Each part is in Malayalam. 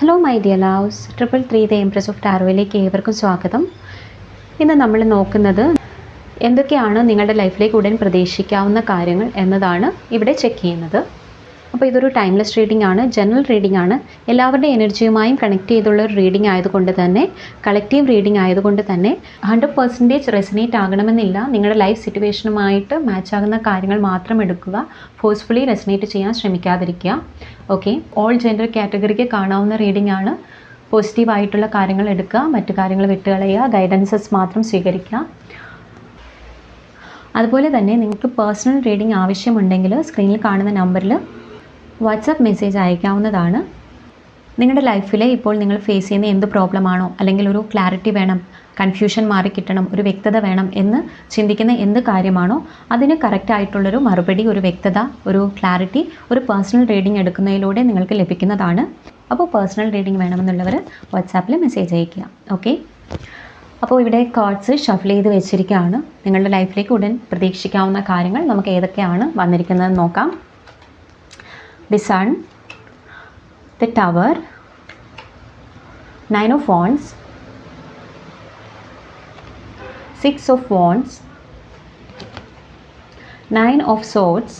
Hello my dear loves triple three the empress of ടാരോയിലേക്ക് ഏവർക്കും സ്വാഗതം. ഇന്ന് നമ്മൾ നോക്കുന്നത് എന്തൊക്കെയാണ് നിങ്ങളുടെ ലൈഫിലേക്ക് ഉടൻ പ്രതീക്ഷിക്കാവുന്ന കാര്യങ്ങൾ എന്നതാണ് ഇവിടെ ചെക്ക് ചെയ്യുന്നത്. അപ്പോൾ ഇതൊരു ടൈംലെസ് റീഡിംഗ് ആണ് ജനറൽ റീഡിംഗ് ആണ്. എല്ലാവരുടെ എനർജിയുമായും കണക്ട് ചെയ്തുള്ള ഒരു റീഡിംഗ് ആയതുകൊണ്ട് തന്നെ കളക്റ്റീവ് റീഡിംഗ് ആയതുകൊണ്ട് തന്നെ ഹൺഡ്രഡ് പെർസെന്റേജ് റെസിനേറ്റ് ആകണമെന്നില്ല. നിങ്ങളുടെ ലൈഫ് സിറ്റുവേഷനുമായിട്ട് മാച്ച് ആകുന്ന കാര്യങ്ങൾ മാത്രം എടുക്കുക. ഫോഴ്സ്ഫുള്ളി റെസിനേറ്റ് ചെയ്യാൻ ശ്രമിക്കാതിരിക്കുക. ഓക്കെ ഓൾ ജെൻഡർ കാറ്റഗറിക്ക് കാണാവുന്ന റീഡിംഗ് ആണ്. പോസിറ്റീവ് ആയിട്ടുള്ള കാര്യങ്ങൾ എടുക്കുക മറ്റു കാര്യങ്ങൾ വിട്ടുകളയുക ഗൈഡൻസസ് മാത്രം സ്വീകരിക്കുക. അതുപോലെ തന്നെ നിങ്ങൾക്ക് പേഴ്സണൽ റീഡിംഗ് ആവശ്യമുണ്ടെങ്കിൽ സ്ക്രീനിൽ കാണുന്ന നമ്പറിൽ വാട്സപ്പ് മെസ്സേജ് അയക്കാവുന്നതാണ്. നിങ്ങളുടെ ലൈഫിലെ ഇപ്പോൾ നിങ്ങൾ ഫേസ് ചെയ്യുന്ന എന്ത് പ്രോബ്ലമാണോ അല്ലെങ്കിൽ ഒരു ക്ലാരിറ്റി വേണം കൺഫ്യൂഷൻ മാറിക്കിട്ടണം ഒരു വ്യക്തത വേണം എന്ന് ചിന്തിക്കുന്ന എന്ത് കാര്യമാണോ അതിന് കറക്റ്റ് ആയിട്ടുള്ളൊരു മറുപടി ഒരു വ്യക്തത ഒരു ക്ലാരിറ്റി ഒരു പേഴ്സണൽ റീഡിംഗ് എടുക്കുന്നതിലൂടെ നിങ്ങൾക്ക് ലഭിക്കുന്നതാണ്. അപ്പോൾ പേഴ്സണൽ റീഡിംഗ് വേണമെന്നുള്ളവർ വാട്സാപ്പിൽ മെസ്സേജ് അയയ്ക്കുക. ഓക്കെ അപ്പോൾ ഇവിടെ കാർഡ്സ് ഷഫിൾ ചെയ്ത് വെച്ചിരിക്കുകയാണ്. നിങ്ങളുടെ ലൈഫിലേക്ക് ഉടൻ പ്രതീക്ഷിക്കാവുന്ന കാര്യങ്ങൾ നമുക്ക് ഏതൊക്കെയാണ് വന്നിരിക്കുന്നത് നോക്കാം. the sun the tower nine of wands six of wands nine of swords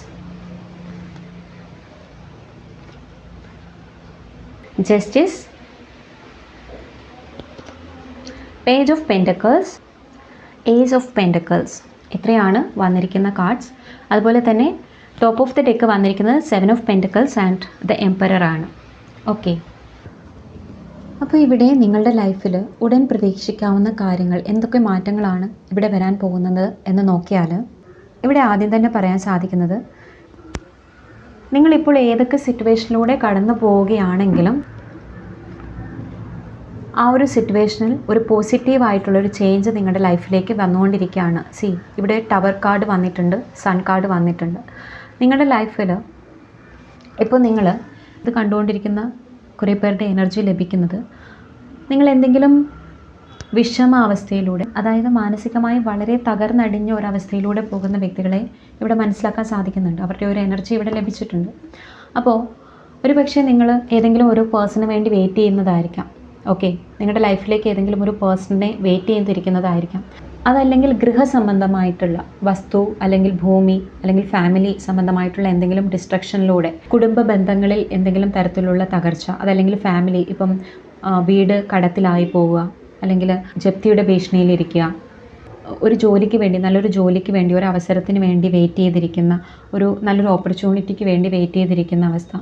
justice page of pentacles ace of pentacles ഇത്രയാണ് വന്നിരിക്കുന്ന കാർഡ്സ് അതുപോലെ തന്നെ top of the deck വന്നിരിക്കുന്നത് seven of pentacles and the emperor ആണ്. ഓക്കെ അപ്പോൾ ഇവിടെ നിങ്ങളുടെ ലൈഫിൽ ഉടൻ പ്രതീക്ഷിക്കാവുന്ന കാര്യങ്ങൾ എന്തൊക്കെ മാറ്റങ്ങളാണ് ഇവിടെ വരാൻ പോകുന്നത് എന്ന് നോക്കിയാൽ ഇവിടെ ആദ്യം തന്നെ പറയാൻ സാധിക്കുന്നത് നിങ്ങളിപ്പോൾ ഏതൊക്കെ സിറ്റുവേഷനിലൂടെ കടന്നു പോവുകയാണെങ്കിലും ആ ഒരു സിറ്റുവേഷനിൽ ഒരു പോസിറ്റീവ് ആയിട്ടുള്ളൊരു ചേഞ്ച് നിങ്ങളുടെ ലൈഫിലേക്ക് വന്നുകൊണ്ടിരിക്കുകയാണ്. സി ഇവിടെ ടവർ കാർഡ് വന്നിട്ടുണ്ട് സൺ കാർഡ് വന്നിട്ടുണ്ട്. നിങ്ങളുടെ ലൈഫിൽ ഇപ്പോൾ നിങ്ങൾ ഇത് കണ്ടുകൊണ്ടിരിക്കുന്ന കുറേ പേരുടെ എനർജി ലഭിക്കുന്നത് നിങ്ങൾ എന്തെങ്കിലും വിഷമാവസ്ഥയിലൂടെ അതായത് മാനസികമായി വളരെ തകർന്നടിഞ്ഞ ഒരവസ്ഥയിലൂടെ പോകുന്ന വ്യക്തികളെ ഇവിടെ മനസ്സിലാക്കാൻ സാധിക്കുന്നുണ്ട്. അവരുടെ ഒരു എനർജി ഇവിടെ ലഭിച്ചിട്ടുണ്ട്. അപ്പോൾ ഒരു പക്ഷേ നിങ്ങൾ ഏതെങ്കിലും ഒരു പേഴ്സണിന് വേണ്ടി വെയിറ്റ് ചെയ്യുന്നതായിരിക്കാം. ഓക്കെ നിങ്ങളുടെ ലൈഫിലേക്ക് ഏതെങ്കിലും ഒരു പേഴ്സണിനെ വെയിറ്റ് ചെയ്തിരിക്കുന്നതായിരിക്കാം. അതല്ലെങ്കിൽ ഗൃഹസംബന്ധമായിട്ടുള്ള വസ്തു അല്ലെങ്കിൽ ഭൂമി അല്ലെങ്കിൽ ഫാമിലി സംബന്ധമായിട്ടുള്ള എന്തെങ്കിലും ഡിസ്ട്രക്ഷനിലൂടെ കുടുംബ ബന്ധങ്ങളിൽ എന്തെങ്കിലും തരത്തിലുള്ള തകർച്ച അതല്ലെങ്കിൽ ഫാമിലി ഇപ്പം വീട് കടത്തിലായി പോവുക അല്ലെങ്കിൽ ജപ്തിയുടെ ഭീഷണിയിലിരിക്കുക ഒരു ജോലിക്ക് വേണ്ടി നല്ലൊരു ജോലിക്ക് വേണ്ടി ഒരു അവസരത്തിന് വേണ്ടി വെയിറ്റ് ചെയ്തിരിക്കുന്ന ഒരു നല്ലൊരു ഓപ്പർച്യൂണിറ്റിക്ക് വേണ്ടി വെയിറ്റ് ചെയ്തിരിക്കുന്ന അവസ്ഥ.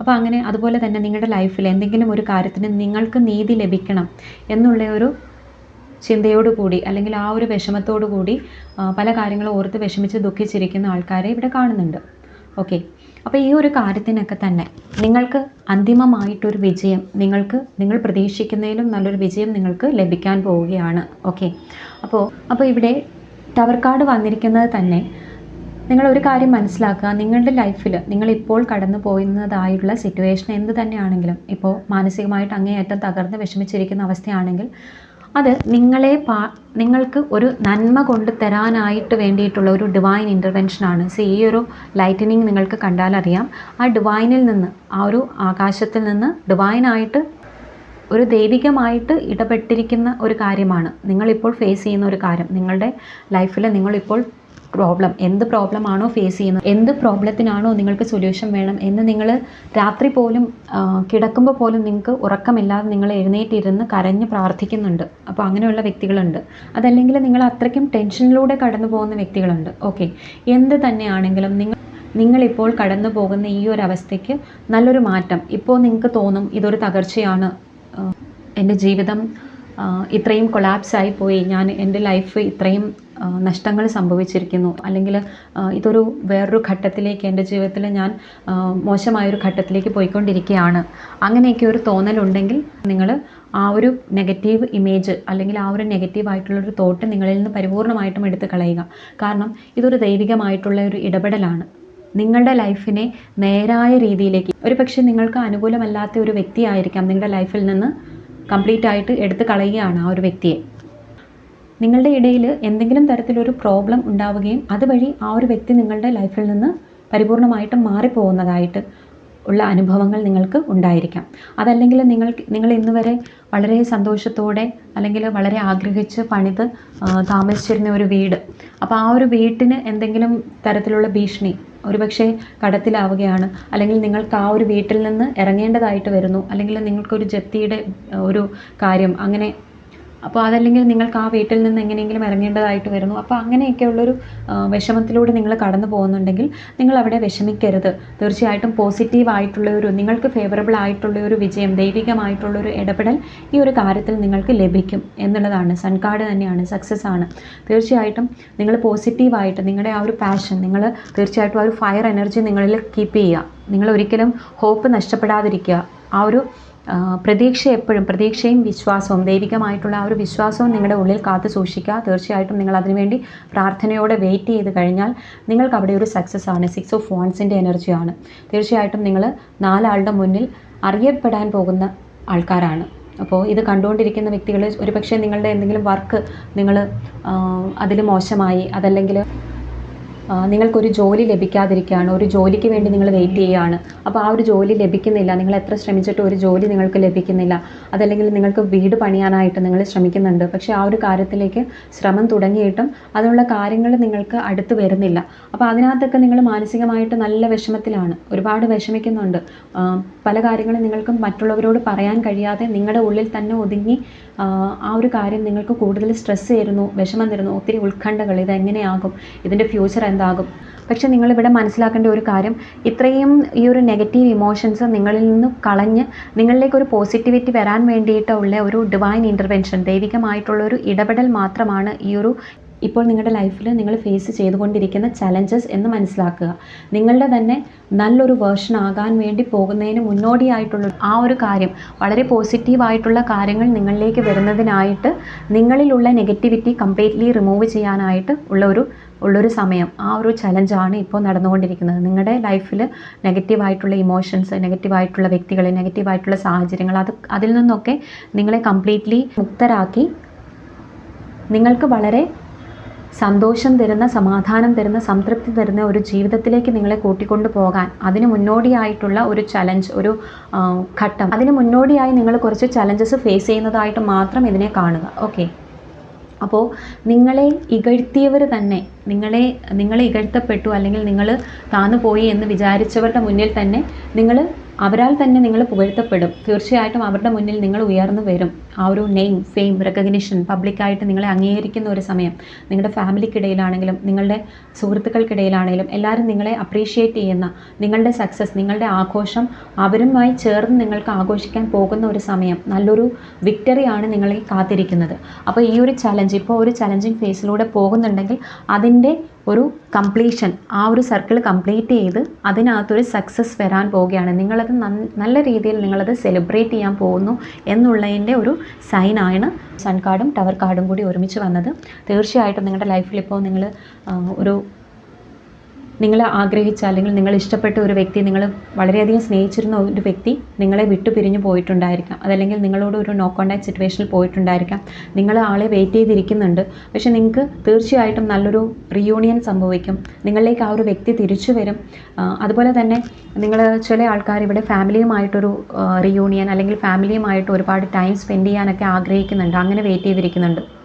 അപ്പോൾ അങ്ങനെ അതുപോലെ തന്നെ നിങ്ങളുടെ ലൈഫിൽ എന്തെങ്കിലും ഒരു കാര്യത്തിന് നിങ്ങൾക്ക് നീതി ലഭിക്കണം എന്നുള്ള ഒരു ചിന്തയോടുകൂടി അല്ലെങ്കിൽ ആ ഒരു വിഷമത്തോടു കൂടി പല കാര്യങ്ങളും ഓർത്ത് വിഷമിച്ച് ദുഃഖിച്ചിരിക്കുന്ന ആൾക്കാരെ ഇവിടെ കാണുന്നുണ്ട്. ഓക്കെ. അപ്പോൾ ഈ ഒരു കാര്യത്തിനൊക്കെ തന്നെ നിങ്ങൾക്ക് അന്തിമമായിട്ടൊരു വിജയം നിങ്ങൾക്ക് നിങ്ങൾ പ്രതീക്ഷിക്കുന്നതിലും നല്ലൊരു വിജയം നിങ്ങൾക്ക് ലഭിക്കാൻ പോവുകയാണ്. ഓക്കെ. അപ്പോൾ അപ്പോൾ ഇവിടെ ടവർ കാർഡ് വന്നിരിക്കുന്നത് തന്നെ നിങ്ങൾ ഒരു കാര്യം മനസ്സിലാക്കുക. നിങ്ങളുടെ ലൈഫിൽ നിങ്ങളിപ്പോൾ കടന്നു പോയുന്നതായുള്ള സിറ്റുവേഷൻ എന്ത് തന്നെയാണെങ്കിലും ഇപ്പോൾ മാനസികമായിട്ട് അങ്ങേയറ്റം തകർന്ന് വിഷമിച്ചിരിക്കുന്ന അവസ്ഥയാണെങ്കിൽ അത് നിങ്ങളെ പാ നിങ്ങൾക്ക് ഒരു നന്മ കൊണ്ട് തരാനായിട്ട് വേണ്ടിയിട്ടുള്ള ഒരു ഡിവൈൻ ഇന്റർവെൻഷനാണ് സോ ഈ ഒരു ലൈറ്റനിങ് നിങ്ങൾക്ക് കണ്ടാലറിയാം ആ ഡിവൈനിൽ നിന്ന് ആ ഒരു ആകാശത്തിൽ നിന്ന് ഡിവൈനായിട്ട് ഒരു ദൈവികമായിട്ട് ഇടപെട്ടിരിക്കുന്ന ഒരു കാര്യമാണ്. നിങ്ങളിപ്പോൾ ഫേസ് ചെയ്യുന്ന ഒരു കാര്യം. നിങ്ങളുടെ ലൈഫിൽ നിങ്ങളിപ്പോൾ പ്രോബ്ലം എന്ത് പ്രോബ്ലം ആണോ ഫേസ് ചെയ്യുന്നത് എന്ത് പ്രോബ്ലത്തിനാണോ നിങ്ങൾക്ക് സൊല്യൂഷൻ വേണം എന്ന് നിങ്ങൾ രാത്രി പോലും കിടക്കുമ്പോൾ പോലും നിങ്ങൾക്ക് ഉറക്കമില്ലാതെ നിങ്ങൾ എഴുന്നേറ്റിരുന്ന് കരഞ്ഞ് പ്രാർത്ഥിക്കുന്നുണ്ട്. അപ്പോൾ അങ്ങനെയുള്ള വ്യക്തികളുണ്ട്. അതല്ലെങ്കിൽ നിങ്ങൾ അത്രയ്ക്കും ടെൻഷനിലൂടെ കടന്നു പോകുന്ന വ്യക്തികളുണ്ട്. ഓക്കെ. എന്ത് തന്നെയാണെങ്കിലും നിങ്ങൾ നിങ്ങളിപ്പോൾ കടന്നു പോകുന്ന ഈ ഒരു അവസ്ഥയ്ക്ക് നല്ലൊരു മാറ്റം. ഇപ്പോൾ നിങ്ങൾക്ക് തോന്നും ഇതൊരു തകർച്ചയാണ്. എന്റെ ജീവിതം ഇത്രയും കൊളാപ്സ് ആയി പോയി. ഞാൻ എന്റെ ലൈഫ് ഇത്രയും നഷ്ടങ്ങൾ സംഭവിച്ചിരിക്കുന്നു. അല്ലെങ്കിൽ ഇതൊരു വേറൊരു ഘട്ടത്തിലേക്ക് എന്റെ ജീവിതത്തിൽ ഞാൻ മോശമായൊരു ഘട്ടത്തിലേക്ക് പോയിക്കൊണ്ടിരിക്കുകയാണ്. അങ്ങനെയൊക്കെ ഒരു തോന്നലുണ്ടെങ്കിൽ നിങ്ങൾ ആ ഒരു നെഗറ്റീവ് ഇമേജ് അല്ലെങ്കിൽ ആ ഒരു നെഗറ്റീവ് ആയിട്ടുള്ളൊരു തോട്ട് നിങ്ങളിൽ നിന്ന് പരിപൂർണമായിട്ടും എടുത്തു കളയുക. കാരണം ഇതൊരു ദൈവികമായിട്ടുള്ള ഒരു ഇടപെടലാണ്. നിങ്ങളുടെ ലൈഫിനെ നേരായ രീതിയിലേക്ക് ഒരു പക്ഷേ നിങ്ങൾക്ക് അനുകൂലമല്ലാത്ത ഒരു വ്യക്തിയായിരിക്കാം നിങ്ങളുടെ ലൈഫിൽ നിന്ന് കംപ്ലീറ്റ് ആയിട്ട് എടുത്തു കളയുകയാണ് ആ ഒരു വ്യക്തിയെ. നിങ്ങളുടെ ഇടയിൽ എന്തെങ്കിലും തരത്തിലൊരു പ്രോബ്ലം ഉണ്ടാവുകയും അതുവഴി ആ ഒരു വ്യക്തി നിങ്ങളുടെ ലൈഫിൽ നിന്ന് പരിപൂർണമായിട്ടും മാറിപ്പോകുന്നതായിട്ട് ഉള്ള അനുഭവങ്ങൾ നിങ്ങൾക്ക് ഉണ്ടായിരിക്കാം. അതല്ലെങ്കിൽ നിങ്ങൾ നിങ്ങൾ ഇന്ന് വരെ വളരെ സന്തോഷത്തോടെ അല്ലെങ്കിൽ വളരെ ആഗ്രഹിച്ച് പണിത് താമസിച്ചിരുന്ന ഒരു വീട്. അപ്പോൾ ആ ഒരു വീട്ടിന് എന്തെങ്കിലും തരത്തിലുള്ള ഭീഷണി ഒരുപക്ഷെ കടത്തിലാവുകയാണ്. അല്ലെങ്കിൽ നിങ്ങൾക്ക് ആ ഒരു വീട്ടിൽ നിന്ന് ഇറങ്ങേണ്ടതായിട്ട് വരുന്നു. അല്ലെങ്കിൽ നിങ്ങൾക്കൊരു ജപ്തിയുടെ ഒരു കാര്യം അങ്ങനെ അപ്പോൾ അതല്ലെങ്കിൽ നിങ്ങൾക്ക് ആ വീട്ടിൽ നിന്ന് എങ്ങനെയെങ്കിലും ഇറങ്ങേണ്ടതായിട്ട് വരുന്നു. അപ്പോൾ അങ്ങനെയൊക്കെയുള്ളൊരു വിഷമത്തിലൂടെ നിങ്ങൾ കടന്നു പോകുന്നുണ്ടെങ്കിൽ നിങ്ങൾ അവിടെ വിഷമിക്കരുത്. തീർച്ചയായിട്ടും പോസിറ്റീവ് ആയിട്ടുള്ള ഒരു നിങ്ങൾക്ക് ഫേവറബിൾ ആയിട്ടുള്ള ഒരു വിജയം ദൈവികമായിട്ടുള്ള ഒരു ഇടപെടൽ ഈ ഒരു കാര്യത്തിൽ നിങ്ങൾക്ക് ലഭിക്കും എന്നുള്ളതാണ്. സൺകാർഡ് തന്നെയാണ് സക്സസ് ആണ്. തീർച്ചയായിട്ടും നിങ്ങൾ പോസിറ്റീവായിട്ട് നിങ്ങളുടെ ആ ഒരു പാഷൻ നിങ്ങൾ തീർച്ചയായിട്ടും ആ ഒരു ഫയർ എനർജി നിങ്ങളിൽ കീപ്പ് ചെയ്യുക. നിങ്ങൾ ഒരിക്കലും ഹോപ്പ് നഷ്ടപ്പെടാതിരിക്കുക. ആ ഒരു പ്രതീക്ഷ എപ്പോഴും പ്രതീക്ഷയും വിശ്വാസവും ദൈവികമായിട്ടുള്ള ആ ഒരു വിശ്വാസവും നിങ്ങളുടെ ഉള്ളിൽ കാത്തു സൂക്ഷിക്കുക. തീർച്ചയായിട്ടും നിങ്ങൾ അതിനുവേണ്ടി പ്രാർത്ഥനയോടെ വെയിറ്റ് ചെയ്ത് കഴിഞ്ഞാൽ നിങ്ങൾക്ക് അവിടെ ഒരു സക്സസ് ആണ്. സിക്സ് ഓഫ് വാൺസിന്റെ എനർജിയാണ് തീർച്ചയായിട്ടും നിങ്ങൾ നാലാളുടെ മുന്നിൽ അറിയപ്പെടാൻ പോകുന്ന ആൾക്കാരാണ്. അപ്പോൾ ഇത് കണ്ടുകൊണ്ടിരിക്കുന്ന വ്യക്തികൾ ഒരുപക്ഷെ നിങ്ങളുടെ എന്തെങ്കിലും വർക്ക് നിങ്ങൾ അതിൽ മോശമായി അതല്ലെങ്കിൽ നിങ്ങൾക്കൊരു ജോലി ലഭിക്കാതിരിക്കുകയാണ് ഒരു ജോലിക്ക് വേണ്ടി നിങ്ങൾ വെയിറ്റ് ചെയ്യുകയാണ്. അപ്പോൾ ആ ഒരു ജോലി ലഭിക്കുന്നില്ല നിങ്ങൾ എത്ര ശ്രമിച്ചിട്ടും ഒരു ജോലി നിങ്ങൾക്ക് ലഭിക്കുന്നില്ല. അതല്ലെങ്കിൽ നിങ്ങൾക്ക് വീട് പണിയാനായിട്ട് നിങ്ങൾ ശ്രമിക്കുന്നുണ്ട്. പക്ഷേ ആ ഒരു കാര്യത്തിലേക്ക് ശ്രമം തുടങ്ങിയിട്ടും അതിനുള്ള കാര്യങ്ങൾ നിങ്ങൾക്ക് അടുത്ത് വരുന്നില്ല. അപ്പോൾ അതിനകത്തൊക്കെ നിങ്ങൾ മാനസികമായിട്ട് നല്ല വിഷമത്തിലാണ് ഒരുപാട് വിഷമിക്കുന്നുണ്ട്. പല കാര്യങ്ങളും നിങ്ങൾക്ക് മറ്റുള്ളവരോട് പറയാൻ കഴിയാതെ നിങ്ങളുടെ ഉള്ളിൽ തന്നെ ഒതുങ്ങി ആ, ഒരു കാര്യം നിങ്ങൾക്ക് കൂടുതൽ സ്ട്രെസ് തരുന്നു വിഷമം തരുന്നു ഒത്തിരി ഉത്കണ്ഠകൾ ഇത് എങ്ങനെയാകും ഇതിന്റെ ഫ്യൂച്ചർ എന്താകും? പക്ഷെ നിങ്ങളിവിടെ മനസ്സിലാക്കേണ്ട ഒരു കാര്യം ഇത്രയും ഈ ഒരു നെഗറ്റീവ് ഇമോഷൻസ് നിങ്ങളിൽ നിന്ന് കളഞ്ഞ് നിങ്ങളിലേക്ക് ഒരു പോസിറ്റിവിറ്റി വരാൻ വേണ്ടിയിട്ടുള്ള ഒരു ഡിവൈൻ ഇന്റർവെൻഷൻ ദൈവികമായിട്ടുള്ള ഒരു ഇടപെടൽ മാത്രമാണ് ഈ ഒരു ഇപ്പോൾ നിങ്ങളുടെ ലൈഫിൽ നിങ്ങൾ ഫേസ് ചെയ്തുകൊണ്ടിരിക്കുന്ന ചലഞ്ചസ് എന്ന് മനസ്സിലാക്കുക. നിങ്ങളുടെ തന്നെ നല്ലൊരു വേർഷൻ ആകാൻ വേണ്ടി പോകുന്നതിന് മുന്നോടിയായിട്ടുള്ള ആ ഒരു കാര്യം വളരെ പോസിറ്റീവായിട്ടുള്ള കാര്യങ്ങൾ നിങ്ങളിലേക്ക് വരുന്നതിനായിട്ട് നിങ്ങളിലുള്ള നെഗറ്റിവിറ്റി കംപ്ലീറ്റ്ലി റിമൂവ് ചെയ്യാനായിട്ട് ഉള്ള ഒരു ഉള്ളൊരു സമയം ആ ഒരു ചലഞ്ചാണ് ഇപ്പോൾ നടന്നുകൊണ്ടിരിക്കുന്നത്. നിങ്ങളുടെ ലൈഫിൽ നെഗറ്റീവായിട്ടുള്ള ഇമോഷൻസ് നെഗറ്റീവായിട്ടുള്ള വ്യക്തികൾ നെഗറ്റീവായിട്ടുള്ള സാഹചര്യങ്ങൾ അത് അതിൽ നിന്നൊക്കെ നിങ്ങളെ കംപ്ലീറ്റ്ലി മുക്തരാക്കി നിങ്ങൾക്ക് വളരെ സന്തോഷം തരുന്ന സമാധാനം തരുന്ന സംതൃപ്തി തരുന്ന ഒരു ജീവിതത്തിലേക്ക് നിങ്ങളെ കൂട്ടിക്കൊണ്ടു പോകാൻ അതിന് മുന്നോടിയായിട്ടുള്ള ഒരു ചലഞ്ച് ഒരു ഘട്ടം. അതിന് മുന്നോടിയായി നിങ്ങൾ കുറച്ച് ചലഞ്ചസ് ഫേസ് ചെയ്യുന്നതായിട്ട് മാത്രം ഇതിനെ കാണുക. ഓക്കെ അപ്പോൾ നിങ്ങളെ ഇകഴ്ത്തിയവർ തന്നെ നിങ്ങളെ നിങ്ങളെ ഇകഴ്ത്തപ്പെട്ടു അല്ലെങ്കിൽ നിങ്ങൾ താന്നു പോയി എന്ന് വിചാരിച്ചവരുടെ മുന്നിൽ തന്നെ നിങ്ങൾ അവരാൽ തന്നെ നിങ്ങൾ പുകഴ്ത്തപ്പെടും. തീർച്ചയായിട്ടും അവരുടെ മുന്നിൽ നിങ്ങൾ ഉയർന്നു വരും. ആ ഒരു നെയിം ഫെയിം റെക്കഗ്നിഷൻ പബ്ലിക്കായിട്ട് നിങ്ങളെ അംഗീകരിക്കുന്ന ഒരു സമയം നിങ്ങളുടെ ഫാമിലിക്കിടയിലാണെങ്കിലും നിങ്ങളുടെ സുഹൃത്തുക്കൾക്കിടയിലാണെങ്കിലും എല്ലാവരും നിങ്ങളെ അപ്രീഷിയേറ്റ് ചെയ്യുന്ന നിങ്ങളുടെ സക്സസ് നിങ്ങളുടെ ആഘോഷം അവരുമായി ചേർന്ന് നിങ്ങൾക്ക് ആഘോഷിക്കാൻ പോകുന്ന ഒരു സമയം നല്ലൊരു വിക്ടറിയാണ് നിങ്ങളെ കാത്തിരിക്കുന്നത്. അപ്പോൾ ഈ ഒരു ചലഞ്ച് ഇപ്പോൾ ഒരു ചലഞ്ചിങ് ഫേസിലൂടെ പോകുന്നുണ്ടെങ്കിൽ അതിന്റെ ഒരു കംപ്ലീഷൻ ആ ഒരു സർക്കിൾ കംപ്ലീറ്റ് ചെയ്ത് അതിനകത്തൊരു സക്സസ് വരാൻ പോവുകയാണ്. നിങ്ങളത് നല്ല രീതിയിൽ നിങ്ങളത് സെലിബ്രേറ്റ് ചെയ്യാൻ പോകുന്നു എന്നുള്ളതിന്റെ ഒരു സൈനാണ് സൺ കാർഡും ടവർ കാർഡും കൂടി ഒരുമിച്ച് വന്നത്. തീർച്ചയായിട്ടും നിങ്ങളുടെ ലൈഫിൽ ഇപ്പോൾ നിങ്ങൾ ഒരു നിങ്ങൾ ആഗ്രഹിച്ച അല്ലെങ്കിൽ നിങ്ങൾ ഇഷ്ടപ്പെട്ട ഒരു വ്യക്തി നിങ്ങൾ വളരെയധികം സ്നേഹിച്ചിരുന്ന ഒരു വ്യക്തി നിങ്ങളെ വിട്ടു പിരിഞ്ഞു പോയിട്ടുണ്ടായിരിക്കാം. അതല്ലെങ്കിൽ നിങ്ങളോട് ഒരു നോ കോണ്ടാക്ട് സിറ്റുവേഷനിൽ പോയിട്ടുണ്ടായിരിക്കാം. നിങ്ങൾ ആളെ വെയിറ്റ് ചെയ്തിരിക്കുന്നുണ്ട്. പക്ഷേ നിങ്ങൾക്ക് തീർച്ചയായിട്ടും നല്ലൊരു റിയൂണിയൻ സംഭവിക്കും. നിങ്ങളിലേക്ക് ആ ഒരു വ്യക്തി തിരിച്ചു വരും. അതുപോലെ തന്നെ നിങ്ങൾ ചില ആൾക്കാർ ഇവിടെ ഫാമിലിയുമായിട്ടൊരു റിയൂണിയൻ അല്ലെങ്കിൽ ഫാമിലിയുമായിട്ട് ഒരുപാട് ടൈം സ്പെൻഡ് ചെയ്യാനൊക്കെ ആഗ്രഹിക്കുന്നുണ്ട്. അങ്ങനെ വെയിറ്റ് ചെയ്തിരിക്കുന്നുണ്ട്.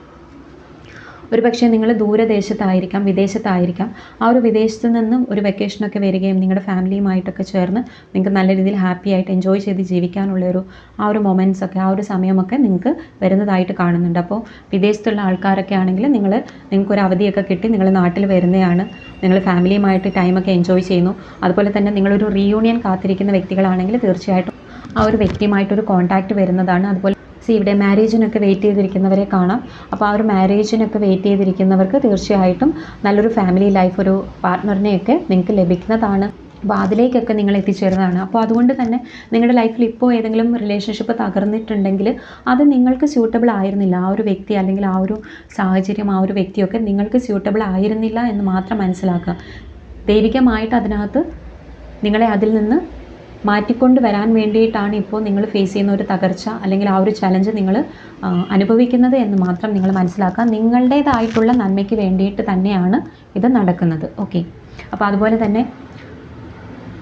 ഒരു പക്ഷേ നിങ്ങൾ ദൂരദേശത്തായിരിക്കാം വിദേശത്തായിരിക്കാം. ആ ഒരു വിദേശത്ത് നിന്നും ഒരു വെക്കേഷനൊക്കെ വരികയും നിങ്ങളുടെ ഫാമിലിയുമായിട്ടൊക്കെ ചേർന്ന് നിങ്ങൾക്ക് നല്ല രീതിയിൽ ഹാപ്പി ആയിട്ട് എൻജോയ് ചെയ്ത് ജീവിക്കാനുള്ള ഒരു ആ ഒരു മൊമെന്റ്സ് ഒക്കെ ആ ഒരു സമയമൊക്കെ നിങ്ങൾക്ക് വരുന്നതായിട്ട് കാണുന്നുണ്ട്. അപ്പോൾ വിദേശത്തുള്ള ആൾക്കാരൊക്കെ ആണെങ്കിൽ നിങ്ങൾ നിങ്ങൾക്കൊരു അവധിയൊക്കെ കിട്ടി നിങ്ങൾ നാട്ടിൽ വരുന്നതാണ്. നിങ്ങൾ ഫാമിലിയുമായിട്ട് ടൈമൊക്കെ എൻജോയ് ചെയ്യുന്നു. അതുപോലെ തന്നെ നിങ്ങളൊരു റീയൂണിയൻ കാത്തിരിക്കുന്ന വ്യക്തികളാണെങ്കിൽ തീർച്ചയായിട്ടും ആ ഒരു വ്യക്തിയുമായിട്ടൊരു കോൺടാക്റ്റ് വരുന്നതാണ്. അതുപോലെ സി ഇവിടെ മാരേജിനൊക്കെ വെയിറ്റ് ചെയ്തിരിക്കുന്നവരെ കാണാം. അപ്പോൾ ആ ഒരു മാരേജിനൊക്കെ വെയിറ്റ് ചെയ്തിരിക്കുന്നവർക്ക് തീർച്ചയായിട്ടും നല്ലൊരു ഫാമിലി ലൈഫ് ഒരു പാർട്ട്ണറിനെയൊക്കെ നിങ്ങൾക്ക് ലഭിക്കുന്നതാണ്. അപ്പോൾ അതിലേക്കൊക്കെ നിങ്ങൾ എത്തിച്ചേരുന്നതാണ്. അപ്പോൾ അതുകൊണ്ട് തന്നെ നിങ്ങളുടെ ലൈഫിൽ ഇപ്പോൾ ഏതെങ്കിലും റിലേഷൻഷിപ്പ് തകർന്നിട്ടുണ്ടെങ്കിൽ അത് നിങ്ങൾക്ക് സ്യൂട്ടബിൾ ആയിരുന്നില്ല. ആ ഒരു വ്യക്തി അല്ലെങ്കിൽ ആ ഒരു സാഹചര്യം ആ ഒരു വ്യക്തിയൊക്കെ നിങ്ങൾക്ക് സ്യൂട്ടബിൾ ആയിരുന്നില്ല എന്ന് മാത്രം മനസ്സിലാക്കുക. ദൈവികമായിട്ട് അതിനകത്ത് നിങ്ങളെ അതിൽ നിന്ന് മാറ്റിക്കൊണ്ട് വരാൻ വേണ്ടിയിട്ടാണ് ഇപ്പോൾ നിങ്ങൾ ഫേസ് ചെയ്യുന്ന ഒരു തകർച്ച അല്ലെങ്കിൽ ആ ഒരു ചലഞ്ച് നിങ്ങൾ അനുഭവിക്കുന്നത് എന്ന് മാത്രം നിങ്ങൾ മനസ്സിലാക്കുക നിങ്ങളുടേതായിട്ടുള്ള നന്മയ്ക്ക് വേണ്ടിയിട്ട് തന്നെയാണ് ഇത് നടക്കുന്നത്. ഓക്കെ അപ്പോൾ അതുപോലെ തന്നെ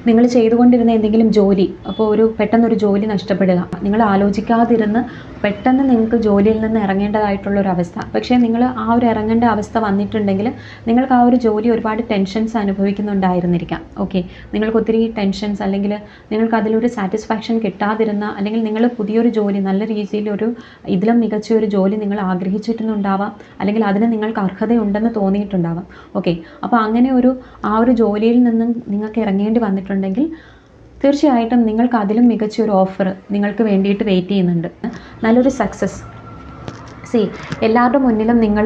നിങ്ങൾ ചെയ്തുകൊണ്ടിരുന്ന എന്തെങ്കിലും ജോലി അപ്പോൾ ഒരു പെട്ടെന്നൊരു ജോലി നഷ്ടപ്പെടുക. നിങ്ങൾ ആലോചിക്കാതിരുന്ന് പെട്ടെന്ന് നിങ്ങൾക്ക് ജോലിയിൽ നിന്ന് ഇറങ്ങേണ്ടതായിട്ടുള്ള ഒരു അവസ്ഥ. പക്ഷേ നിങ്ങൾ ആ ഒരു ഇറങ്ങേണ്ട അവസ്ഥ വന്നിട്ടുണ്ടെങ്കിൽ നിങ്ങൾക്ക് ആ ഒരു ജോലി ഒരുപാട് ടെൻഷൻസ് അനുഭവിക്കുന്നുണ്ടായിരുന്നിരിക്കാം. ഓക്കെ? നിങ്ങൾക്ക് ഒത്തിരി ടെൻഷൻസ് അല്ലെങ്കിൽ നിങ്ങൾക്ക് അതിലൊരു സാറ്റിസ്ഫാക്ഷൻ കിട്ടാതിരുന്ന അല്ലെങ്കിൽ നിങ്ങൾ പുതിയൊരു ജോലി നല്ല രീതിയിലൊരു ഇതിലും മികച്ച ഒരു ജോലി നിങ്ങൾ ആഗ്രഹിച്ചിട്ടുണ്ടാവാം അല്ലെങ്കിൽ അതിന് നിങ്ങൾക്ക് അർഹതയുണ്ടെന്ന് തോന്നിയിട്ടുണ്ടാവാം. ഓക്കെ? അപ്പോൾ അങ്ങനെ ഒരു ആ ഒരു ജോലിയിൽ നിന്നും നിങ്ങൾക്ക് ഇറങ്ങേണ്ടി വന്നിട്ടുണ്ടെങ്കിൽ തീർച്ചയായിട്ടും നിങ്ങൾക്ക് അതിലും മികച്ചൊരു ഓഫർ നിങ്ങൾക്ക് വേണ്ടിയിട്ട് വെയിറ്റ് ചെയ്യുന്നുണ്ട്. നല്ലൊരു സക്സസ് സി എല്ലാവരുടെ മുന്നിലും നിങ്ങൾ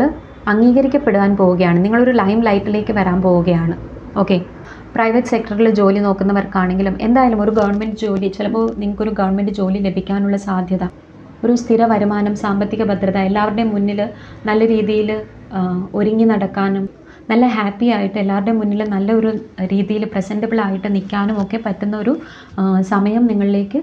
അംഗീകരിക്കപ്പെടാൻ പോവുകയാണ്. നിങ്ങളൊരു ലൈം ലൈറ്റിലേക്ക് വരാൻ പോവുകയാണ്. ഓക്കെ പ്രൈവറ്റ് സെക്ടറിൽ ജോലി നോക്കുന്നവർക്കാണെങ്കിലും എന്തായാലും ഒരു ഗവൺമെന്റ് ജോലി ചിലപ്പോൾ നിങ്ങൾക്കൊരു ഗവൺമെന്റ് ജോലി ലഭിക്കാനുള്ള സാധ്യത. ഒരു സ്ഥിര വരുമാനം സാമ്പത്തിക ഭദ്രത എല്ലാവരുടെയും മുന്നിൽ നല്ല രീതിയിൽ ഒരുങ്ങി നടക്കാനും നല്ല ഹാപ്പി ആയിട്ട് എല്ലാവരുടെയും മുന്നിൽ നല്ല ഒരു രീതിയിൽ പ്രസന്റബിൾ ആയിട്ട് നിൽക്കാനും ഒക്കെ പറ്റുന്ന ഒരു സമയം നിങ്ങളിലേക്ക്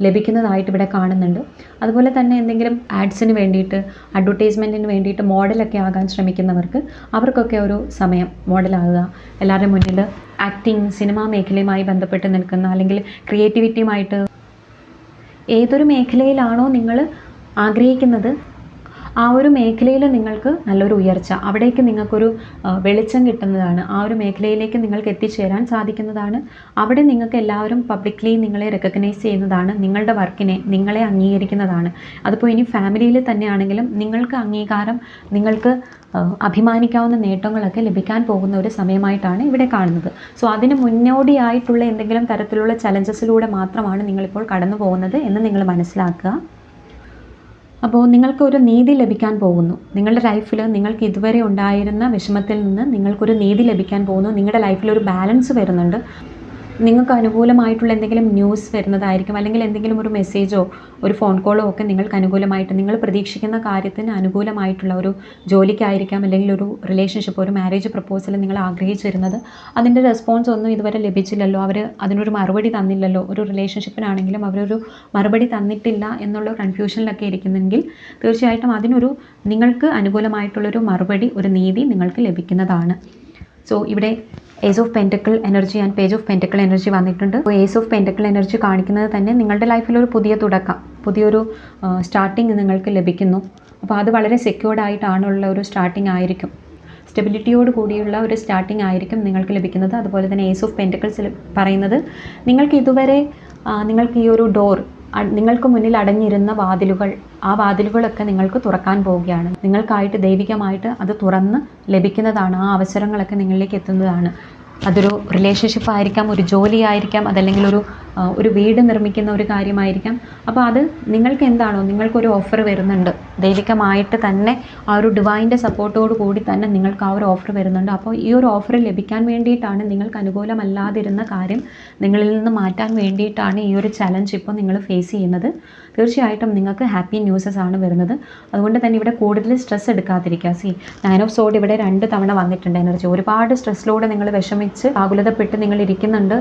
ലഭിക്കുന്നതായിട്ട് ഇവിടെ കാണുന്നുണ്ട്. അതുപോലെ തന്നെ എന്തെങ്കിലും ആഡ്സിന് വേണ്ടിയിട്ട് അഡ്വർടൈസ്മെന്റിന് വേണ്ടിയിട്ട് മോഡലൊക്കെ ആകാൻ ശ്രമിക്കുന്നവർക്ക് അവർക്കൊക്കെ ഒരു സമയം മോഡലാകുക എല്ലാവരുടെ മുന്നിൽ ആക്ടിങ് സിനിമാ മേഖലയുമായി ബന്ധപ്പെട്ട് നിൽക്കുന്ന അല്ലെങ്കിൽ ക്രിയേറ്റിവിറ്റിയുമായിട്ട് ഏതൊരു മേഖലയിലാണോ നിങ്ങൾ ആഗ്രഹിക്കുന്നത് ആ ഒരു മേഖലയിൽ നിങ്ങൾക്ക് നല്ലൊരു ഉയർച്ച അവിടേക്ക് നിങ്ങൾക്കൊരു വെളിച്ചം കിട്ടുന്നതാണ് ആ ഒരു മേഖലയിലേക്ക് നിങ്ങൾക്ക് എത്തിച്ചേരാൻ സാധിക്കുന്നതാണ്. അവിടെ നിങ്ങൾക്ക് എല്ലാവരും പബ്ലിക്ലി നിങ്ങളെ റെക്കഗ്നൈസ് ചെയ്യുന്നതാണ് നിങ്ങളുടെ വർക്കിനെ നിങ്ങളെ അംഗീകരിക്കുന്നതാണ്. അതിപ്പോൾ ഇനി ഫാമിലിയിൽ തന്നെയാണെങ്കിലും നിങ്ങൾക്ക് അംഗീകാരം നിങ്ങൾക്ക് അഭിമാനിക്കാവുന്ന നേട്ടങ്ങളൊക്കെ ലഭിക്കാൻ പോകുന്ന ഒരു സമയമായിട്ടാണ് ഇവിടെ കാണുന്നത്. സോ അതിന് മുന്നോടിയായിട്ടുള്ള എന്തെങ്കിലും തരത്തിലുള്ള ചലഞ്ചസിലൂടെ മാത്രമാണ് നിങ്ങളിപ്പോൾ കടന്നു പോകുന്നത് എന്ന് നിങ്ങൾ മനസ്സിലാക്കുക. അപ്പോൾ നിങ്ങൾക്ക് ഒരു നീതി ലഭിക്കാൻ പോകുന്നു. നിങ്ങളുടെ ലൈഫിൽ നിങ്ങൾക്ക് ഇതുവരെ ഉണ്ടായിരുന്ന വിഷമത്തിൽ നിന്ന് നിങ്ങൾക്കൊരു നീതി ലഭിക്കാൻ പോകുന്നു. നിങ്ങളുടെ ലൈഫിൽ ഒരു ബാലൻസ് വരുന്നുണ്ട്. നിങ്ങൾക്ക് അനുകൂലമായിട്ടുള്ള എന്തെങ്കിലും ന്യൂസ് വരുന്നതായിരിക്കും. അല്ലെങ്കിൽ എന്തെങ്കിലും ഒരു മെസ്സേജോ ഒരു ഫോൺ കോളോ ഒക്കെ നിങ്ങൾക്ക് അനുകൂലമായിട്ട് നിങ്ങൾ പ്രതീക്ഷിക്കുന്ന കാര്യത്തിന് അനുകൂലമായിട്ടുള്ള ഒരു ജോലിക്കായിരിക്കാം. അല്ലെങ്കിൽ ഒരു റിലേഷൻഷിപ്പ് ഒരു മാരേജ് പ്രപ്പോസൽ നിങ്ങൾ ആഗ്രഹിച്ചിരുന്നത്. അതിന്റെ റെസ്പോൺസ് ഒന്നും ഇതുവരെ ലഭിച്ചില്ലല്ലോ. അവർ അതിനൊരു മറുപടി തന്നില്ലല്ലോ. ഒരു റിലേഷൻഷിപ്പിനാണെങ്കിലും അവരൊരു മറുപടി തന്നിട്ടില്ല എന്നുള്ള കൺഫ്യൂഷനിലൊക്കെ ഇരിക്കുന്നെങ്കിൽ തീർച്ചയായിട്ടും അതിനൊരു നിങ്ങൾക്ക് അനുകൂലമായിട്ടുള്ളൊരു മറുപടി ഒരു നീതി നിങ്ങൾക്ക് ലഭിക്കുന്നതാണ്. സോ ഇവിടെ ace of pentacle energy and page of pentacle energy വന്നിട്ടുണ്ട്. ഏസ് ഓഫ് പെന്റക്കിൾ എനർജി കാണിക്കുന്നത് തന്നെ നിങ്ങളുടെ ലൈഫിൽ ഒരു പുതിയ തുടക്കം പുതിയൊരു സ്റ്റാർട്ടിങ് നിങ്ങൾക്ക് ലഭിക്കുന്നു. അപ്പോൾ അത് വളരെ സെക്യൂർഡ് ആയിട്ടാണുള്ള ഒരു സ്റ്റാർട്ടിങ് ആയിരിക്കും. സ്റ്റെബിലിറ്റിയോട് കൂടിയുള്ള ഒരു സ്റ്റാർട്ടിംഗ് ആയിരിക്കും നിങ്ങൾക്ക് ലഭിക്കുന്നത്. അതുപോലെ തന്നെ ഏസ് ഓഫ് പെന്റക്കിൾസ് പറയുന്നത് നിങ്ങൾക്ക് ഇതുവരെ നിങ്ങൾക്ക് ഈ ഒരു ഡോർ നിങ്ങൾക്ക് മുന്നിൽ അടഞ്ഞിരുന്ന വാതിലുകൾ ആ വാതിലുകളൊക്കെ നിങ്ങൾക്ക് തുറക്കാൻ പോവുകയാണ്. നിങ്ങൾക്കായിട്ട് ദൈവികമായിട്ട് അത് തുറന്ന് ലഭിക്കുന്നതാണ് ആ അവസരങ്ങളൊക്കെ നിങ്ങളിലേക്ക് എത്തുന്നതാണ്. അതൊരു റിലേഷൻഷിപ്പ് ആയിരിക്കാം ഒരു ജോലി ആയിരിക്കാം അതല്ലെങ്കിൽ ഒരു ഒരു വീട് നിർമ്മിക്കുന്ന ഒരു കാര്യമായിരിക്കാം. അപ്പോൾ അത് നിങ്ങൾക്ക് എന്താണോ നിങ്ങൾക്കൊരു ഓഫർ വരുന്നുണ്ട്. ദൈവികമായിട്ട് തന്നെ ആ ഒരു ഡിവൈന്റെ സപ്പോർട്ടോട് കൂടി തന്നെ നിങ്ങൾക്ക് ആ ഒരു ഓഫർ വരുന്നുണ്ട്. അപ്പോൾ ഈ ഒരു ഓഫർ ലഭിക്കാൻ വേണ്ടിയിട്ടാണ് നിങ്ങൾക്ക് അനുകൂലമല്ലാതിരുന്ന കാര്യം നിങ്ങളിൽ നിന്ന് മാറ്റാൻ വേണ്ടിയിട്ടാണ് ഈ ഒരു ചലഞ്ച് ഇപ്പോൾ നിങ്ങൾ ഫേസ് ചെയ്യുന്നത്. തീർച്ചയായിട്ടും നിങ്ങൾക്ക് ഹാപ്പി ന്യൂസസ് ആണ് വരുന്നത്. അതുകൊണ്ട് തന്നെ ഇവിടെ കൂടുതൽ സ്ട്രെസ് എടുക്കാതിരിക്കുക. സി നയൻ ഓഫ് സോഡ് ഇവിടെ രണ്ട് തവണ വന്നിട്ടുണ്ട് എനർജി ഒരുപാട് സ്ട്രെസ്സിലൂടെ നിങ്ങൾ വിഷമിച്ച് ആകുലതപ്പെട്ട് നിങ്ങൾ ഇരിക്കുന്നുണ്ട്.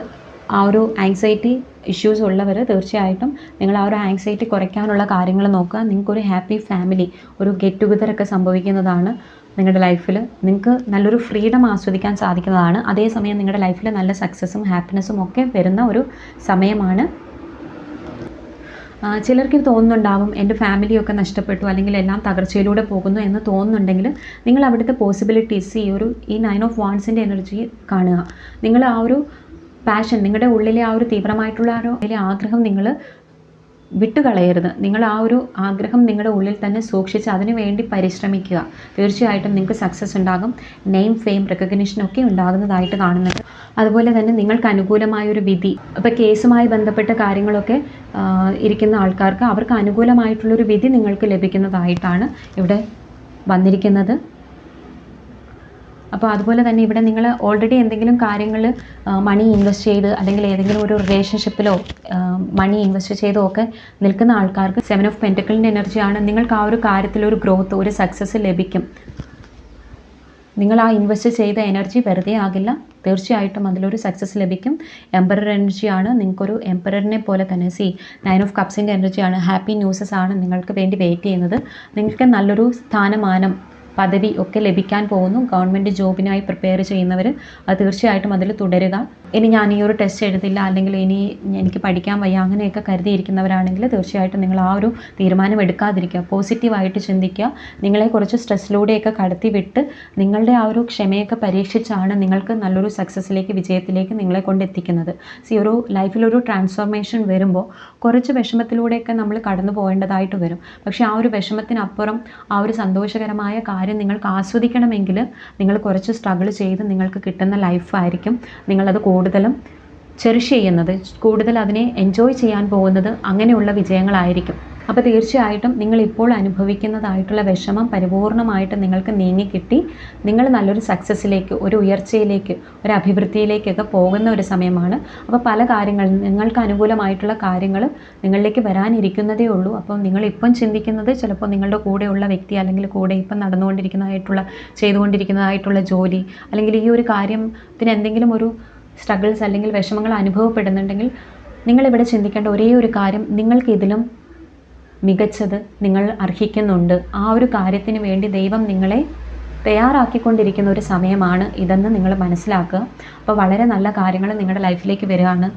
ആ ഒരു ആങ്സൈറ്റി ഇഷ്യൂസ് ഉള്ളവർ തീർച്ചയായിട്ടും നിങ്ങൾ ആ ഒരു ആങ്സൈറ്റി കുറയ്ക്കാനുള്ള കാര്യങ്ങൾ നോക്കുക. നിങ്ങൾക്കൊരു ഹാപ്പി ഫാമിലി ഒരു ഗെറ്റ് ടുഗദർ ഒക്കെ സംഭവിക്കുന്നതാണ് നിങ്ങളുടെ ലൈഫിൽ നിങ്ങൾക്ക് നല്ലൊരു ഫ്രീഡം ആസ്വദിക്കാൻ സാധിക്കുന്നതാണ്. അതേസമയം നിങ്ങളുടെ ലൈഫിൽ നല്ല സക്സസ്സും ഹാപ്പിനെസ്സും ഒക്കെ വരുന്ന ഒരു സമയമാണ്. ചിലർക്ക് തോന്നുന്നുണ്ടാവും എന്റെ ഫാമിലിയൊക്കെ നഷ്ടപ്പെട്ടു അല്ലെങ്കിൽ എല്ലാം തകർച്ചയിലൂടെ പോകുന്നു എന്ന് തോന്നുന്നുണ്ടെങ്കിൽ നിങ്ങൾ അവിടുത്തെ പോസിബിലിറ്റീസ് ഈ ഒരു ഈ നയൻ ഓഫ് വാൺസിന്റെ എനർജി കാണുക. നിങ്ങൾ ആ ഒരു പാഷൻ നിങ്ങളുടെ ഉള്ളിലെ ആ ഒരു തീവ്രമായിട്ടുള്ള ആ ഒരു ആഗ്രഹം നിങ്ങൾ വിട്ടുകളയരുത്. നിങ്ങൾ ആ ഒരു ആഗ്രഹം നിങ്ങളുടെ ഉള്ളിൽ തന്നെ സൂക്ഷിച്ച് അതിനു വേണ്ടി പരിശ്രമിക്കുക. തീർച്ചയായിട്ടും നിങ്ങൾക്ക് സക്സസ് ഉണ്ടാകും. നെയിം ഫെയിം റെക്കഗ്നിഷൻ ഒക്കെ ഉണ്ടാകുന്നതായിട്ട് കാണുന്നുണ്ട്. അതുപോലെ തന്നെ നിങ്ങൾക്ക് അനുകൂലമായ ഒരു വിധി ഇപ്പോൾ കേസുമായി ബന്ധപ്പെട്ട കാര്യങ്ങളൊക്കെ ഇരിക്കുന്ന ആൾക്കാർക്ക് അവർക്ക് അനുകൂലമായിട്ടുള്ളൊരു വിധി നിങ്ങൾക്ക് ലഭിക്കുന്നതായിട്ടാണ് ഇവിടെ വന്നിരിക്കുന്നത്. അപ്പോൾ അതുപോലെ തന്നെ ഇവിടെ നിങ്ങൾ ഓൾറെഡി എന്തെങ്കിലും കാര്യങ്ങൾ മണി ഇൻവെസ്റ്റ് ചെയ്ത് അല്ലെങ്കിൽ ഏതെങ്കിലും ഒരു റിലേഷൻഷിപ്പിലോ മണി ഇൻവെസ്റ്റ് ചെയ്തോ ഒക്കെ നിൽക്കുന്ന ആൾക്കാർക്ക് സെവൻ ഓഫ് പെന്റക്കിളിന്റെ എനർജിയാണ് നിങ്ങൾക്ക് ആ ഒരു കാര്യത്തിൽ ഒരു ഗ്രോത്ത് ഒരു സക്സസ് ലഭിക്കും. നിങ്ങൾ ആ ഇൻവെസ്റ്റ് ചെയ്ത എനർജി വെറുതെ ആകില്ല. തീർച്ചയായിട്ടും അതിലൊരു സക്സസ് ലഭിക്കും. എംപറർ എനർജിയാണ് നിങ്ങൾക്കൊരു എംപററിനെ പോലെ തന്നെ സി നയൻ ഓഫ് കപ്സിന്റെ എനർജിയാണ് ഹാപ്പി ന്യൂസസ് ആണ്. നിങ്ങൾക്ക് വേണ്ടി വെയിറ്റ് ചെയ്യുന്നത്. നിങ്ങൾക്ക് നല്ലൊരു സ്ഥാനമാനം പദവി ഒക്കെ ലഭിക്കാൻ പോകുന്നു. ഗവൺമെന്റ് ജോബിനായി പ്രിപ്പയർ ചെയ്യുന്നവർ അത് തീർച്ചയായിട്ടും അതിൽ തുടരുക. ഇനി ഞാൻ ഈ ഒരു ടെസ്റ്റ് എഴുതില്ല അല്ലെങ്കിൽ ഇനി എനിക്ക് പഠിക്കാൻ വയ്യ അങ്ങനെയൊക്കെ കരുതിയിരിക്കുന്നവരാണെങ്കിൽ തീർച്ചയായിട്ടും നിങ്ങൾ ആ ഒരു തീരുമാനം എടുക്കാതിരിക്കുക. പോസിറ്റീവായിട്ട് ചിന്തിക്കുക. നിങ്ങളെ കുറച്ച് സ്ട്രെസ്സിലൂടെയൊക്കെ കടത്തിവിട്ട് നിങ്ങളുടെ ആ ഒരു ക്ഷമയൊക്കെ പരീക്ഷിച്ചാണ് നിങ്ങൾക്ക് നല്ലൊരു സക്സസ്സിലേക്ക് വിജയത്തിലേക്ക് നിങ്ങളെ കൊണ്ടെത്തിക്കുന്നത് സി ഒരു ലൈഫിലൊരു ട്രാൻസ്ഫോർമേഷൻ വരുമ്പോൾ കുറച്ച് വിഷമത്തിലൂടെയൊക്കെ നമ്മൾ കടന്നു പോകേണ്ടതായിട്ട് വരും. പക്ഷേ ആ ഒരു വിഷമത്തിനപ്പുറം ആ ഒരു സന്തോഷകരമായ കാര്യം നിങ്ങൾക്ക് ആസ്വദിക്കണമെങ്കിൽ നിങ്ങൾ കുറച്ച് സ്ട്രഗിൾ ചെയ്ത് നിങ്ങൾക്ക് കിട്ടുന്ന ലൈഫായിരിക്കും നിങ്ങളത് കൂടുതലും ചെറിഷ് ചെയ്യുന്നത് കൂടുതൽ അതിനെ എൻജോയ് ചെയ്യാൻ പോകുന്നത് അങ്ങനെയുള്ള വിജയങ്ങളായിരിക്കും. അപ്പോൾ തീർച്ചയായിട്ടും നിങ്ങൾ ഇപ്പോൾ അനുഭവിക്കുന്നതായിട്ടുള്ള വിഷമം പരിപൂർണമായിട്ട് നിങ്ങൾക്ക് നീങ്ങിക്കിട്ടി നിങ്ങൾ നല്ലൊരു സക്സസ്സിലേക്ക് ഒരു ഉയർച്ചയിലേക്ക് ഒരു അഭിവൃദ്ധിയിലേക്കൊക്കെ പോകുന്ന ഒരു സമയമാണ്. അപ്പോൾ പല കാര്യങ്ങൾ നിങ്ങൾക്ക് അനുകൂലമായിട്ടുള്ള കാര്യങ്ങൾ നിങ്ങളിലേക്ക് വരാനിരിക്കുന്നതേ ഉള്ളൂ. അപ്പം നിങ്ങൾ ഇപ്പം ചിന്തിക്കുന്നത് ചിലപ്പോൾ നിങ്ങളുടെ കൂടെയുള്ള വ്യക്തി അല്ലെങ്കിൽ കൂടെ ഇപ്പം നടന്നുകൊണ്ടിരിക്കുന്നതായിട്ടുള്ള ചെയ്തുകൊണ്ടിരിക്കുന്നതായിട്ടുള്ള ജോലി അല്ലെങ്കിൽ ഈ ഒരു കാര്യത്തിന് എന്തെങ്കിലും ഒരു സ്ട്രഗിൾസ് അല്ലെങ്കിൽ വിഷമങ്ങൾ അനുഭവപ്പെടുന്നുണ്ടെങ്കിൽ നിങ്ങളിവിടെ ചിന്തിക്കേണ്ട ഒരേ ഒരു കാര്യം നിങ്ങൾക്ക് ഇതിലും മികച്ചത് നിങ്ങൾ അർഹിക്കുന്നുണ്ട്. ആ ഒരു കാര്യത്തിന് വേണ്ടി ദൈവം നിങ്ങളെ തയ്യാറാക്കിക്കൊണ്ടിരിക്കുന്ന ഒരു സമയമാണ് ഇതെന്ന് നിങ്ങൾ മനസ്സിലാക്കുക. അപ്പോൾ വളരെ നല്ല കാര്യങ്ങൾ നിങ്ങളുടെ ലൈഫിലേക്ക് വരികയാണ്.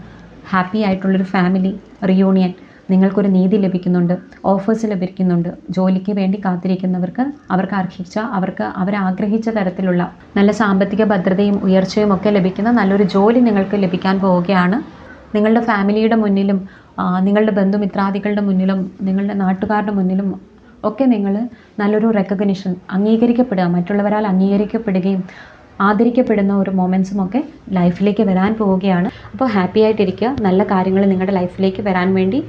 ഹാപ്പി ആയിട്ടുള്ളൊരു ഫാമിലി റിയൂണിയൻ നിങ്ങൾക്കൊരു നീതി ലഭിക്കുന്നുണ്ട് ഓഫേഴ്സ് ലഭിക്കുന്നുണ്ട് ജോലിക്ക് വേണ്ടി കാത്തിരിക്കുന്നവർക്ക് അവർക്ക് അർഹിച്ച അവർക്ക് അവരാഗ്രഹിച്ച തരത്തിലുള്ള നല്ല സാമ്പത്തിക ഭദ്രതയും ഉയർച്ചയും ഒക്കെ ലഭിക്കുന്ന നല്ലൊരു ജോലി നിങ്ങൾക്ക് ലഭിക്കാൻ പോവുകയാണ്. നിങ്ങളുടെ ഫാമിലിയുടെ മുന്നിലും നിങ്ങളുടെ ബന്ധുമിത്രാദികളുടെ മുന്നിലും നിങ്ങളുടെ നാട്ടുകാരുടെ മുന്നിലും ഒക്കെ നിങ്ങൾ നല്ലൊരു റെക്കഗ്നിഷൻ അംഗീകരിക്കപ്പെടുക മറ്റുള്ളവരാൽ അംഗീകരിക്കപ്പെടുകയും ആദരിക്കപ്പെടുന്ന ഒരു മൊമെൻസും ഒക്കെ ലൈഫിലേക്ക് വരാൻ പോവുകയാണ്. അപ്പോൾ ഹാപ്പി ആയിട്ടിരിക്കുക നല്ല കാര്യങ്ങൾ നിങ്ങളുടെ ലൈഫിലേക്ക് വരാൻ വേണ്ടി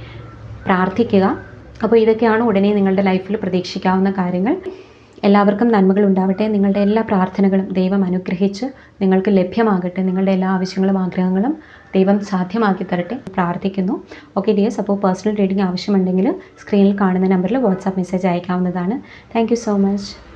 പ്രാർത്ഥിക്കുക. അപ്പോൾ ഇതൊക്കെയാണ് ഉടനെ നിങ്ങളുടെ ലൈഫിൽ പ്രതീക്ഷിക്കാവുന്ന കാര്യങ്ങൾ. എല്ലാവർക്കും നന്മകൾ ഉണ്ടാവട്ടെ. നിങ്ങളുടെ എല്ലാ പ്രാർത്ഥനകളും ദൈവം അനുഗ്രഹിച്ച് നിങ്ങൾക്ക് ലഭ്യമാകട്ടെ. നിങ്ങളുടെ എല്ലാ ആവശ്യങ്ങളും ആഗ്രഹങ്ങളും ദൈവം സാധ്യമാക്കി തരട്ടെ. പ്രാർത്ഥിക്കുന്നു. ഓക്കെ ഡിയേഴ്സ് അപ്പോൾ പേഴ്സണൽ റീഡിംഗ് ആവശ്യമുണ്ടെങ്കിൽ സ്ക്രീനിൽ കാണുന്ന നമ്പറിൽ വാട്സാപ്പ് മെസ്സേജ് അയക്കാവുന്നതാണ്. Thank so much